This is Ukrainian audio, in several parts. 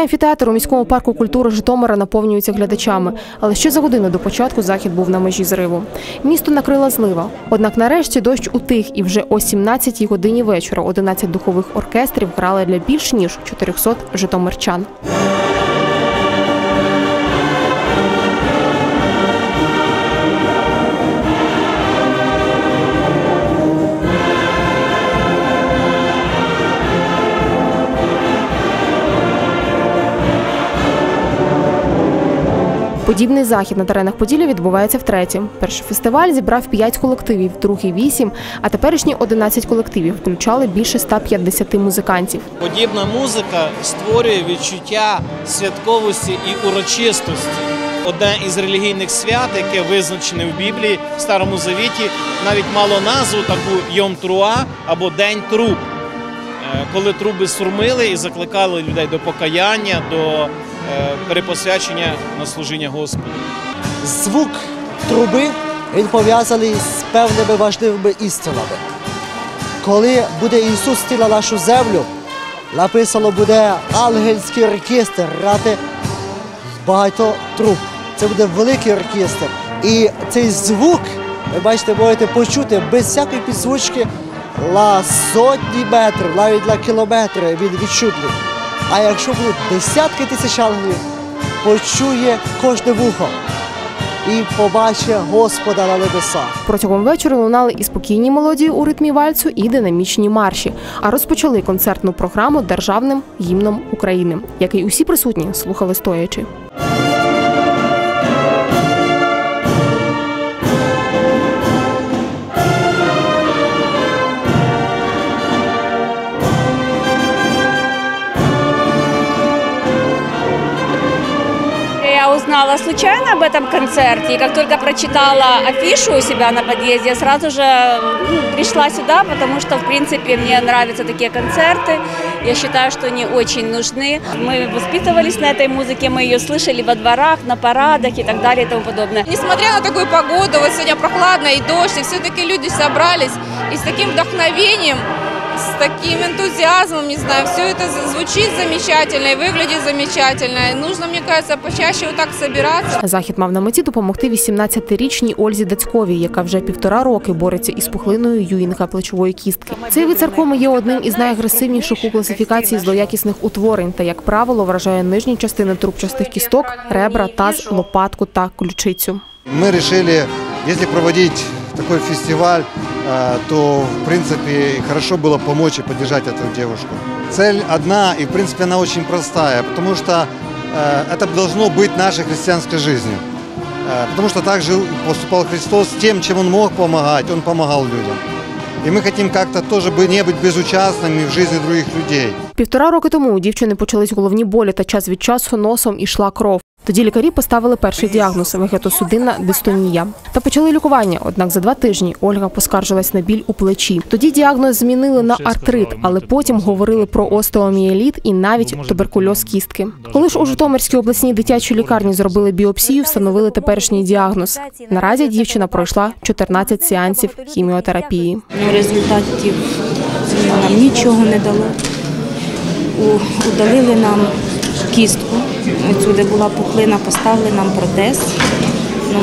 Сьогодні амфітеатр у міському парку культури Житомира наповнюється глядачами. Але ще за годину до початку захід був на межі зриву. Місто накрила злива. Однак нарешті дощ утих, і вже о 17-й годині вечора 11 духових оркестрів грали для більш ніж 400 житомирчан. Подібний захід на теренах Поділля відбувається втретє. Перший фестиваль зібрав 5 колективів, другий 8, а теперішні 11 колективів включали більше 150 музикантів. Подібна музика створює відчуття святковості і урочистості. Одне із релігійних свят, яке визначене в Біблії в Старому Завіті, навіть мало назву таку Йом Труа або День труб, Е, коли труби сурмили і закликали людей до покаяння, до перепосвячення на служіння Господу. звук труби він пов'язаний з певними важливими істинами. Коли буде Ісус йти на нашу землю, написано буде ангельський оркестр грати багато труб. Це буде великий оркестр. І цей звук, ви бачите, можете почути без всякої підзвучки на сотні метрів, навіть на кілометри він відчутний. А якщо будуть десятки тисяч ангелів, почує кожне вухо і побачить Господа на небесах. Протягом вечора лунали і спокійні мелодії у ритмі вальцю, і динамічні марші. А розпочали концертну програму державним гімном України, який усі присутні слухали стоячи. Узнала случайно об этом концерте, и как только прочитала афишу у себя на подъезде, я сразу же пришла сюда, потому что, в принципе, мне нравятся такие концерты. Я считаю, что они очень нужны. Мы воспитывались на этой музыке, мы ее слышали во дворах, на парадах и так далее и тому подобное. Несмотря на такую погоду, вот сегодня прохладно и дождь, и все-таки люди собрались и с таким вдохновением, с таким энтузиазмом, не знаю, все это з- звучит замечательно и выглядит замечательно. И нужно, мне кажется, почаще вот так собираться. Захід мав на меті допомогти 18-річній Ользі Дацьковій, яка вже півтора роки бореться із пухлиною Юїнга плечової кістки. Цей вид саркоми є одним із найагресивніших у класифікації злоякісних утворень та, як правило, вражає нижні частини трубчастих кісток, ребра, таз, лопатку та ключицю. Мы решили, если проводить такой фестиваль, э, то, в принципе, хорошо было помочь и поддержать эту девушку. Цель одна, и, в принципе, она очень простая, потому что э, это должно быть нашей христианской жизнью. Э, Потому что так жил, поступал Христос тем, чем Он мог помогать, Он помогал людям. И мы хотим как-то тоже бы не быть безучастными в жизни других людей. Півтора роки тому у дівчини почались головні болі та час від часу носом ішла кров. Тоді лікарі поставили перший діагноз вегетосудинна дистонія та почали лікування. Однак за два тижні Ольга поскаржилась на біль у плечі. Тоді діагноз змінили на артрит, але потім говорили про остеоміеліт і навіть туберкульоз кістки. Коли ж у Житомирській обласній дитячій лікарні зробили біопсію, встановили теперішній діагноз. Наразі дівчина пройшла 14 сеансів хіміотерапії. Ну, результатів нам нічого не дало. Удалили нам кістку, оцю, була пухлина, поставили нам протез.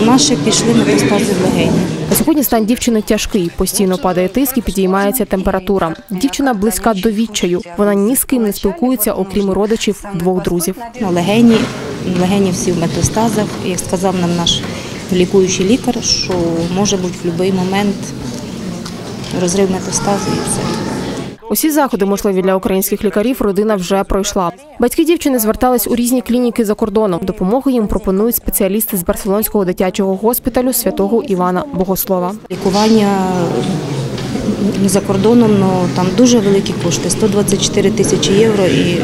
Ну, ще пішли метастази в легені. Сьогодні стан дівчини тяжкий, постійно падає тиск і підіймається температура. Дівчина близька до відчаю. Вона ні з ким не спілкується, окрім родичів двох друзів. Ну, легені, легені всі в метастазах. Як сказав нам наш лікуючий лікар, що може бути в будь-який момент розрив метастази і все. Усі заходи, можливі для українських лікарів, родина вже пройшла. Батьки дівчини звертались у різні клініки за кордоном. Допомогу їм пропонують спеціалісти з Барселонського дитячого госпіталю святого Івана Богослова. Лікування за кордоном ну, там дуже великі кошти 124 тисячі євро, і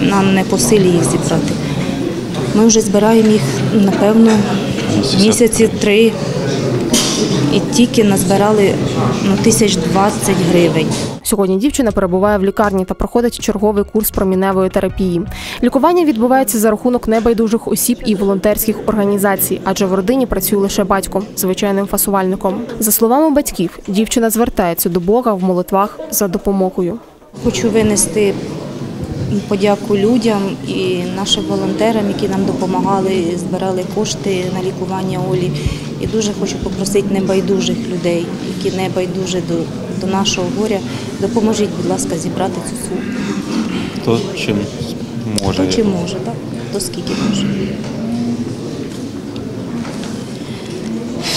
нам не по силі їх зібрати. Ми вже збираємо їх, напевно, місяці три. І тільки назбирали ну, тисяч 20 гривень. Сьогодні дівчина перебуває в лікарні та проходить черговий курс проміневої терапії. Лікування відбувається за рахунок небайдужих осіб і волонтерських організацій, адже в родині працює лише батько, звичайним фасувальником. За словами батьків, дівчина звертається до Бога в молитвах за допомогою. Хочу винести подяку людям і нашим волонтерам, які нам допомагали, збирали кошти на лікування Олі. І дуже хочу попросити небайдужих людей, які не байдужі до, до нашого горя. Допоможіть, будь ласка, зібрати цю суму. Хто чим може. Хто чим може, так? Хто скільки може.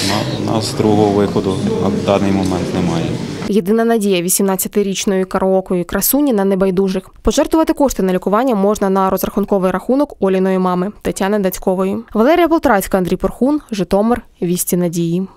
На- Нас другого виходу на даний момент немає. Єдина надія 18-річної караокої красуні на небайдужих. Пожертвувати кошти на лікування можна на розрахунковий рахунок Оліної мами Тетяни Дацькової. Валерія Полтрацька, Андрій Порхун, Житомир, Вісті Надії.